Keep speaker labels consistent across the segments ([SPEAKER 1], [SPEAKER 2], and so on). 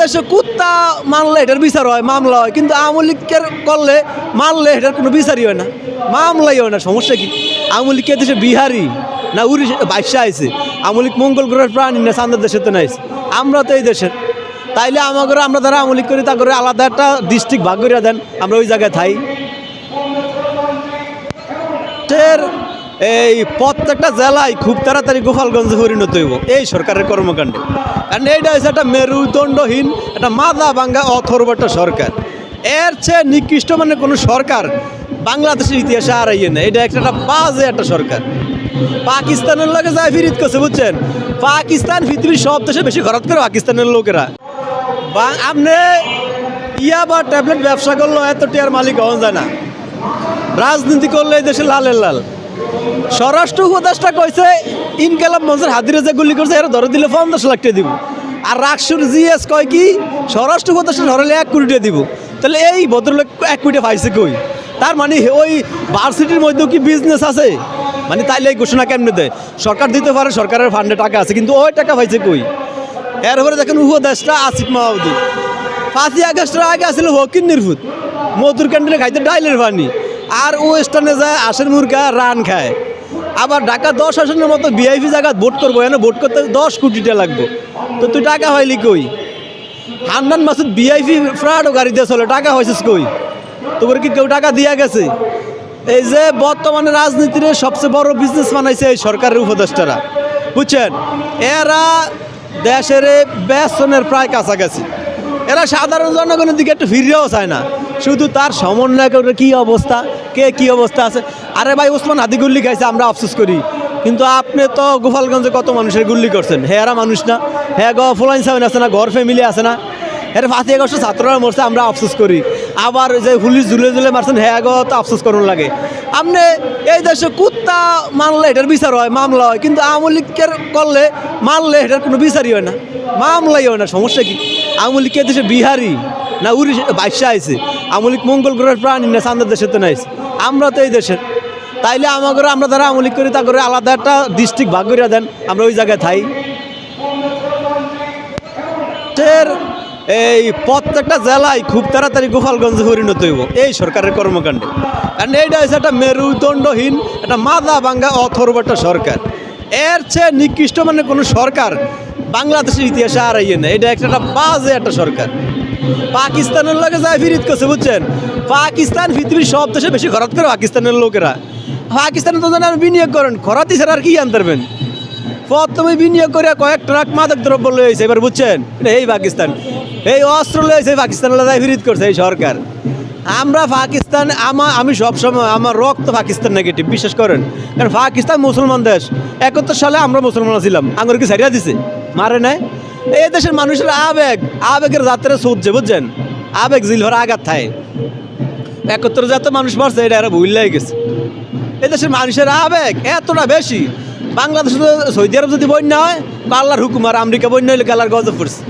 [SPEAKER 1] দেশে কুত্তা মানলে এটার বিচার হয়, মামলা হয়। কিন্তু আওয়ামী লীগের করলে মারলে এটার কোনো বিচারই হয় না, মামলাই হয় না। সমস্যা কি? আওয়ামী লীগ দেশে বিহারি না উড়িষ্যা, বাইশা আছে আওয়ামী লীগ মঙ্গল গ্রহের প্রাণী না চান্দের দেশে তো নাই আমরা তো এই দেশের। তাইলে আমাকে আমরা যারা আওয়ামী লীগ করি তা করে আলাদা একটা ডিস্ট্রিক্ট ভাগ করে দেন, আমরা ওই জায়গায় থাই। এই প্রত্যেকটা জেলায় খুব তাড়াতাড়ি গোপালগঞ্জে পরিণত হইব। এই সরকারের কর্মকাণ্ডে। কারণ এইটা হচ্ছে একটা মেরুদণ্ডহীন, একটা মাদা ভাঙ্গা অথর্ব একটা সরকার। এর চেয়ে নিকৃষ্ট মানে কোনো সরকার বাংলাদেশের ইতিহাসে আর ইয়ে না এটা একটা একটা বাজে একটা সরকার। পাকিস্তানের লোকে যায় ফিরিত করছে, বুঝছেন? পাকিস্তান পৃথিবীর সব দেশে বেশি খরচ করে পাকিস্তানের লোকেরা। বা আপনি ইয়া বা ট্যাবলেট ব্যবসা করল এত টিয়ার মালিক হওয়া যায় না। রাজনীতি করলে এই দেশে লালের লাল। স্বরাষ্ট্র উপদেষ্টা কইছে ইনকালাম মঞ্চের হাতিরে যে গুলি করছে, এরা ধরে দিলে পঞ্চাশ লাখ টাকা দিব। আর রাকসুর জিএস কয় কি, স্বরাষ্ট্র উপদেষ্টা ধরলে এক কোটি টাকা দিব। তাহলে এই ভদ্রলোক এক কোটি পাইছে কই? তার মানে ওই ভার্সিটির মধ্যেও কি বিজনেস আছে? মানে তাইলে এই ঘোষণা কেমনে দেয়? সরকার দিতে পারে, সরকারের ফান্ডে টাকা আছে, কিন্তু ওই টাকা পাইছে কই? এরপরে দেখেন উপদেষ্টা আসিফ মাহমুদি। পাঁচই আগস্টের আগে আসলে হকির নির্ভুত। মধুর ক্যান্টিনে খাইতে ডাইলের পানি। আর ও ওয়েস্টার্নে যায় আশের মুরগা, রান খায়। আবার ঢাকা দশ আসনের মতো ভিআইপি জায়গা ভোট করব, এনে ভোট করতে দশ কোটিটা লাগবো। তো তুই টাকা হয়লি কই? হান্নান মাসুদ ভিআইপি ফ্রাডও গাড়ি দিয়ে চলে, টাকা হয়েছিস কই? তোর কি কেউ টাকা দিয়া গেছে? এই যে বর্তমানে রাজনীতির সবচেয়ে বড় বিজনেস বানাইছে এই সরকারের উপদেষ্টারা। বুঝছেন? এরা দেশের বেসনের প্রায় কাছাকাছি। এরা সাধারণ জনগণের দিকে একটু ফিরেও চায় না। শুধু তার সমন্বয়কের কি অবস্থা? কে কি অবস্থা আছে? আরে ভাই, ওসমান হাদি গুল্লি খাইছে, আমরা আফসোস করি। কিন্তু আপনি তো গোপালগঞ্জে কত মানুষের গুল্লি করছেন? হেরা মানুষ না। হ্যাঁ গ সাহেব আছে না, ঘর ফ্যামিলি আছে না। এর ফাঁসি আগস্ট ছাত্ররা মরছে, আমরা আফসোস করি। আবার যে হুলি ঝুলে ঝুলে মারছেন হ্যাঁ গো, তো আফসোস করুন লাগে। আপনি এই দেশে কুত্তা মানলে এটার বিচার হয়, মামলা হয়। কিন্তু আওয়ামী লীগের করলে, মারলে এটার কোনো বিচারই হয় না। মামলাই হয় না, সমস্যা কি? আওয়ামী লীগ দেশে বিহারি না উড়িষ্যা, বাইশা আছে আওয়ামী লীগ মঙ্গল গ্রহের প্রাণী না চান্দের দেশে তো নাই। আমরা তো এই দেশের। তাইলে আমাকে আমরা যারা আওয়ামী লীগ করি তা করে আলাদা একটা ডিস্ট্রিক্ট ভাগ করে দেন, আমরা ওই জায়গায় থাই। এই প্রত্যেকটা জেলায় খুব তাড়াতাড়ি গোপালগঞ্জে পরিণত হইব, এই সরকারের কর্মকাণ্ডে। কারণ এইটা হচ্ছে একটা মেরুদণ্ডহীন, একটা মাদা ভাঙ্গা অথর্ব একটা সরকার। এর চেয়ে নিকৃষ্ট মানে কোনো সরকার বাংলাদেশের ইতিহাসে আর ইয়ে না এটা একটা বাজে একটা সরকার। পাকিস্তানের লোকে যায় ফিরিত করছে, বুঝছেন? পাকিস্তান পৃথিবীর সব দেশে বেশি খরচ করে পাকিস্তানের লোকেরা। পাকিস্তানে তো জানেন বিনিয়োগ করেন খরাতি ছাড়া আর কি আনতে পারবেন? প্রথমে বিনিয়োগ করে কয়েক ট্রাক মাদক দ্রব্য লয়েছে এবার বুঝছেন? এই পাকিস্তান। এই অস্ত্র লয়েছে পাকিস্তান লাদায় ফিরিত করছে এই সরকার। আমরা পাকিস্তান, আমা আমি সবসময় আমার রক্ত পাকিস্তান নেগেটিভ বিশ্বাস করেন। কারণ পাকিস্তান মুসলমান দেশ। একাত্তর সালে আমরা মুসলমান ছিলাম আঙুর কি সারিয়া দিছে? মারে নাই? এই দেশের মানুষের আবেগ, আবেগের যাত্রা সহ্যে বুঝছেন? আবেগ জিল ভরা আঘাত থাকে একাত্তর যত মানুষ মারছে, এটা এরা ভুল লাগে গেছে। এদেশের মানুষের আবেগ এতটা বেশি। বাংলাদেশে সৌদি আরব যদি বন্যা হয় আল্লাহর হুকুম আর আমেরিকা বন্যা হইলে আল্লাহর গজব পড়ছে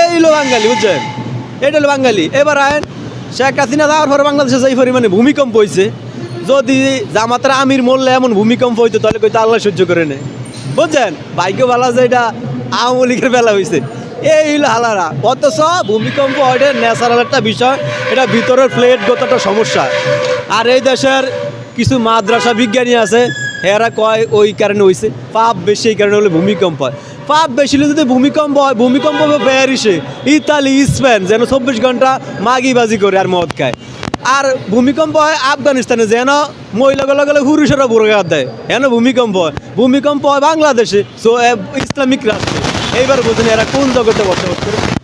[SPEAKER 1] এই হলো বাঙালি, বুঝছেন? এটা হলো বাঙালি। এবার আয়েন, শেখ হাসিনা যাওয়ার পরে বাংলাদেশে যেই পরিমাণে ভূমিকম্প হয়েছে যদি জামাতের আমির মরলে এমন ভূমিকম্প হইতো, তাহলে কইতো আল্লাহ সহ্য করে নেয়। বুঝছেন? ভাগ্য বেলা যে এটা আওয়ামী লীগের বেলা হয়েছে এই হলো হালারা অথচ ভূমিকম্প ওইটা ন্যাচারাল একটা বিষয়, এটা ভিতরের প্লেটগত একটা সমস্যা। আর এই দেশের কিছু মাদ্রাসা বিজ্ঞানী আছে, এরা কয় ওই কারণে হয়েছে পাপ বেশি, এই কারণে হলে ভূমিকম্প হয়। পাপ বেশি হলে যদি ভূমিকম্প হয়, ভূমিকম্প প্যারিসে ইতালি, স্পেন যেন চব্বিশ ঘণ্টা মাগিবাজি করে আর মদ খায়। আর ভূমিকম্প হয় আফগানিস্তানে, যেন মহিলা গেলে গেলে পুরুষেরা বুড়াঘাত দেয়। হেন ভূমিকম্প হয়। ভূমিকম্প হয় বাংলাদেশে সো ইসলামিক রাষ্ট্রে। এইবার বুঝুন এরা কোন জগতে বসবাস করে।